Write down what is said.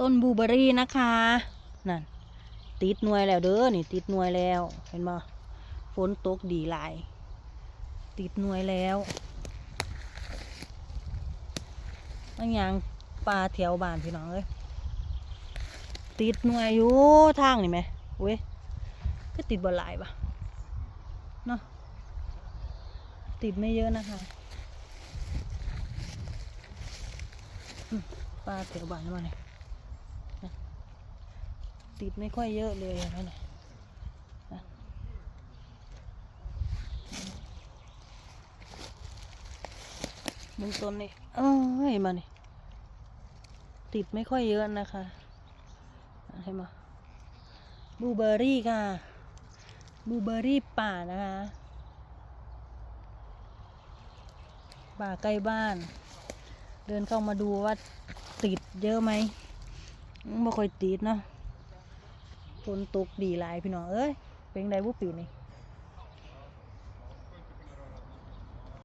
ต้นบูเบอรี่นะคะนั่นติดหน่วยแล้วเด้อนี่ติดหน่วยแล้วเห็นบ่ฝนตกดีหลาย ติดหน่วยแล้วอันยังปลาแถวบ้านพี่น้องเอ้ยติดหน่วยอยู่ทางนี่ไหมเว้ยก็ติดบ่หลายปะเนาะติดไม่เยอะนะคะปลาแถวบ้านมาเนี่ย ติดไม่ค่อยเยอะเลยนไหมเนี่ยนะมึงต้นนี่เอ้ยมานี่ติดไม่ค่อยเยอะนะคะอะให้มาบูเบอรี่ค่ะบูเบอรี่ป่านะคะป่าใกล้บ้าน เดินเข้ามาดูว่าติดเยอะไหมอืมบ่ค่อยติดเนาะ ฝนตกดีหลายพี่น้องเอ้ยเป็นไงบุปีนี่